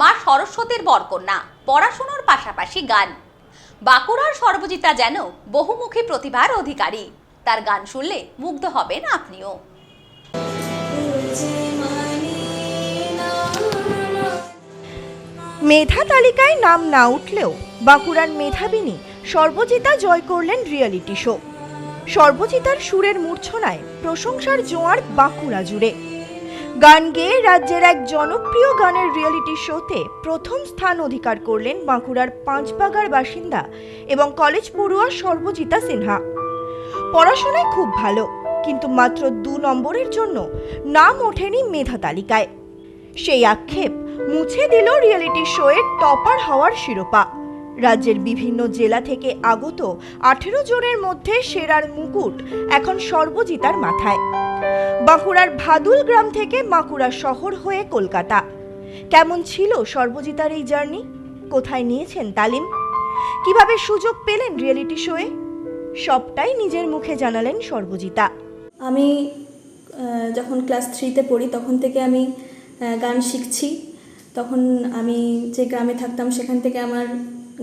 মা সরস্বতীর বরকন্যা, পড়াশোনার পাশাপাশি গান। বাঁকুড়ার সর্বজিতা যেন বহুমুখী প্রতিভার অধিকারী। তার গান শুনলে মুগ্ধ হবেন আপনিও। মেধা তালিকায় নাম না উঠলেও বাঁকুড়ার মেধাবিনী সর্বজিতা জয় করলেন রিয়েলিটি শো। সর্বজিতার সুরের মূর্ছনায় প্রশংসার জোয়ার বাঁকুড়া জুড়ে। গান গেয়ে রাজ্যের এক জনপ্রিয় গানের রিয়েলিটি শোতে প্রথম স্থান অধিকার করলেন বাঁকুড়ার পাঁচবাগার বাসিন্দা এবং কলেজ পড়ুয়া সর্বজিতা সিনহা। পড়াশোনায় খুব ভালো, কিন্তু মাত্র দু নম্বরের জন্য নাম ওঠেনি মেধা তালিকায়। সেই আক্ষেপ মুছে দিল রিয়েলিটি শোয়ের টপার হওয়ার শিরোপা। রাজ্যের বিভিন্ন জেলা থেকে আগত আঠেরো জনের মধ্যে সেরার মুকুট এখন সর্বজিতার মাথায়। বাঁকুড়ার ভাদুল গ্রাম থেকে বাঁকুড়া শহর হয়ে কলকাতা। কেমন ছিল সর্বজিতার এই জার্নি? কোথায় নিয়েছেন তালিম? কীভাবে সুযোগ পেলেন রিয়েলিটি শোয়ে? সবটাই নিজের মুখে জানালেন সর্বজিতা। আমি যখন ক্লাস থ্রিতে পড়ি, তখন থেকে আমি গান শিখছি। তখন আমি যে গ্রামে থাকতাম, সেখান থেকে আমার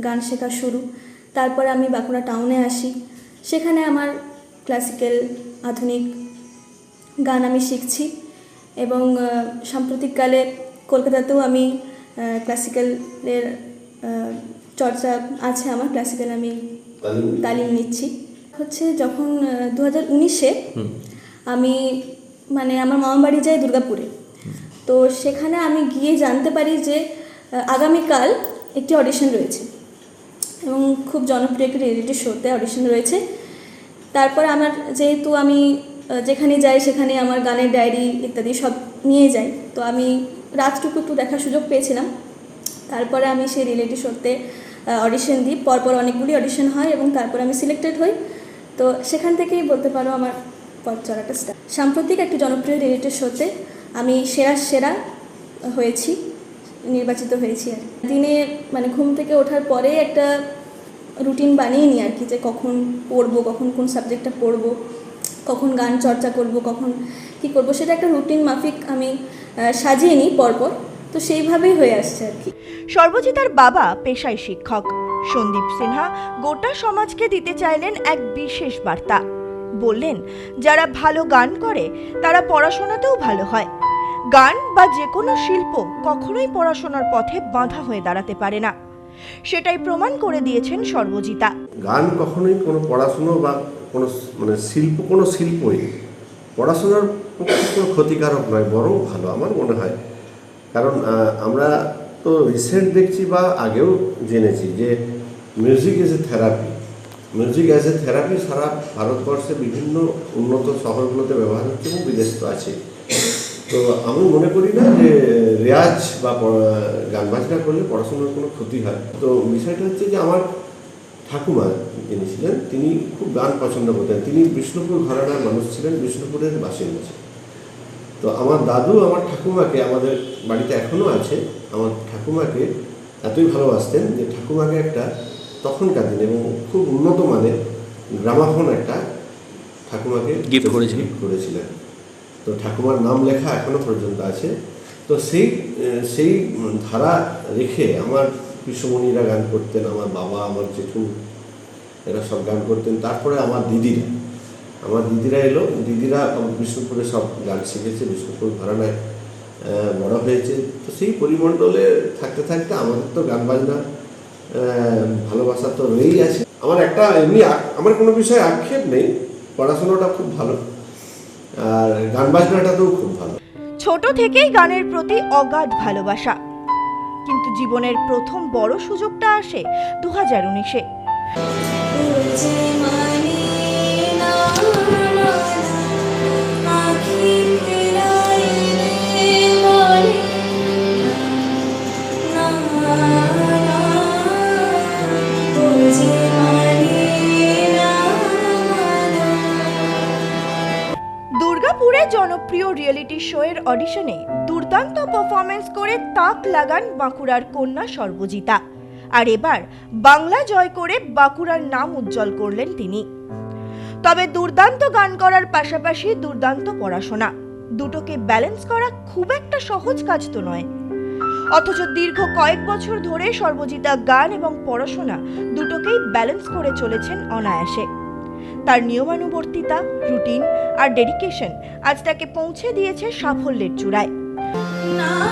গান শেখা শুরু। তারপরে আমি বাঁকুড়া টাউনে আসি। সেখানে আমার ক্লাসিক্যাল আধুনিক গান আমি শিখছি এবং সাম্প্রতিককালে কলকাতাতেও আমি ক্লাসিক্যালের চর্চা আছে আমার। ক্লাসিক্যাল আমি তালিম নিচ্ছি। হচ্ছে যখন দু হাজার উনিশে আমি মানে আমার মামা বাড়ি যাই দুর্গাপুরে। তো সেখানে আমি গিয়ে জানতে পারি যে আগামীকাল একটি অডিশন রয়েছে। এবং খুব জনপ্রিয় একটি রিয়েলিটি শোতে অডিশন রয়েছে। তারপর আমার যেহেতু আমি যেখানে যাই সেখানে আমার গানের ডায়েরি ইত্যাদি সব নিয়ে যাই। তো আমি রাতটুকু একটু দেখার সুযোগ পেয়েছিলাম। তারপরে আমি সেই রিয়েলিটি শোতে অডিশন দিই। পরপর অনেকগুলি অডিশন হয় এবং তারপর আমি সিলেক্টেড হই। তো সেখান থেকেই বলতে পারো আমার পথ চলাটা স্টার্ট সাম্প্রতিক একটি জনপ্রিয় রিয়েলিটি শোতে আমি সেরা সেরা হয়েছি, নির্বাচিত হয়েছি আর। দিনে মানে ঘুম থেকে ওঠার পরে একটা রুটিন বানিয়ে নিই আর কি যে কখন পড়ব, কখন কোন সাবজেক্টটা পড়ব, কখন গান চর্চা করব, কখন কি করব, সেটা একটা রুটিন মাফিক আমি সাজিয়ে নিই পরপর। তো সেইভাবেই হয়ে আসছে আর কি। সর্বজিতার বাবা পেশায় শিক্ষক। সন্দীপ সিনহা গোটা সমাজকে দিতে চাইলেন এক বিশেষ বার্তা। বললেন, যারা ভালো গান করে, তারা পড়াশোনাতেও ভালো হয়। গান বা যে কোনো শিল্প কখনোই পড়াশোনার পথে বাধা হয়ে দাঁড়াতে পারে না। সেটাই প্রমাণ করে দিয়েছেন সর্বজিতা। গান কখনোই কোনো পড়াশুনো বা কোনো মানে শিল্প, কোনো শিল্পই পড়াশোনার কোনো ক্ষতিকারক নয়, বরং ভালো আমার মনে হয়। কারণ আমরা তো রিসেন্ট দেখছি বা আগেও জেনেছি যে music is a therapy music as a therapy সারা ভারতবর্ষে বিভিন্ন উন্নত শহরগুলোতে ব্যবহার হচ্ছে এবং বিদেশ তো আছে তো আমি মনে করি না যে রেয়াজ বা গান বাজনা করলে পড়াশোনার কোনো ক্ষতি হয়। তো বিষয়টা হচ্ছে যে আমার ঠাকুমা যিনি ছিলেন তিনি খুব গান পছন্দ করতেন। তিনি বিষ্ণুপুর ঘরানার মানুষ ছিলেন বিষ্ণুপুরের বাসিন্দা ছিলেন। তো আমার দাদু আমার ঠাকুমাকে আমাদের বাড়িতে এখনও আছে। আমার ঠাকুমাকে এতই ভালোবাসতেন যে ঠাকুমাকে একটা তখনকার দিনে এবং খুব উন্নত মানের গ্রামাফোন একটা ঠাকুমাকে Gift করেছিলেন। তো ঠাকুমার নাম লেখা এখনও পর্যন্ত আছে। তো সেই সেই ধারা রেখে আমার কৃষ্ণমণিরা গান করতেন, আমার বাবা, আমার জেঠু, এরা সব গান করতেন। তারপরে আমার দিদিরা আমার দিদিরা এলো। দিদিরা বিষ্ণুপুরে সব গান শিখেছে, বিষ্ণুপুর ঘরানায় বড় হয়েছে। তো সেই পরিমণ্ডলে থাকতে থাকতে আমাদের তো গান বাজনা ভালোবাসা তো রয়েই আছে। আমার একটা এমনি আমার কোনো বিষয়ে আক্ষেপ নেই। পড়াশোনাটা খুব ভালো। আর গান বাজনাটাতেও খুব ভালো। ছোট থেকেই গানের প্রতি অগাধ ভালোবাসা। কিন্তু জীবনের প্রথম বড় সুযোগটা আসে দু হাজার উনিশে জনপ্রিয় রিয়েলিটি শোয়ের অডিশনে দুর্দান্ত পারফরমেন্স করে তাক লাগান বাঁকুড়ার কন্যা সর্বজিতা। আর এবার বাংলা জয় করে বাঁকুড়ার নাম উজ্জ্বল করলেন তিনি। তবে দুর্দান্ত গান করার পাশাপাশি দুর্দান্ত পড়াশোনা। দুটোকে ব্যালেন্স করা খুব একটা সহজ কাজ তো নয়। অথচ দীর্ঘ কয়েক বছর ধরে সর্বজিতা গান এবং পড়াশোনা দুটোকেই ব্যালেন্স করে চলেছেন অনায়াসে। তার নিয়মানুবর্তিতা রুটিন আর ডেডিকেশন আজ তাকে পৌঁছে দিয়েছে সাফল্যের চূড়ায়। না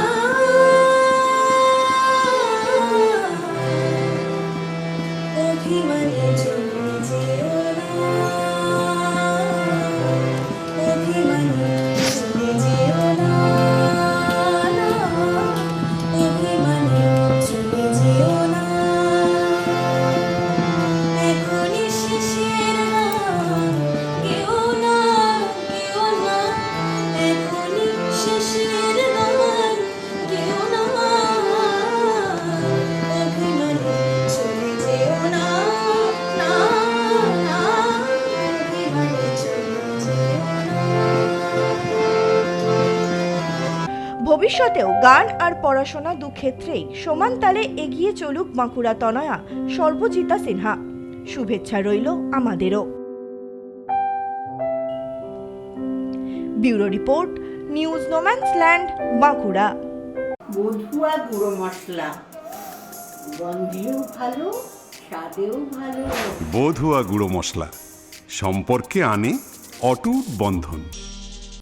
ভবিষ্যতেও গান আর পড়াশোনা দু ক্ষেত্রেই সমান তালে এগিয়ে চলুক বাঁকুড়া তনয়া সর্বজিতা সিনহা। শুভেচ্ছা রইল আমাদেরও। Bureau report news no man's land Bankura. বধুয়া গুঁড়ো মশলা। গন্ধেও ভালো স্বাদেও ভালো। বধুয়া গুঁড়ো মশলা। সম্পর্কে আনে অটুট বন্ধন।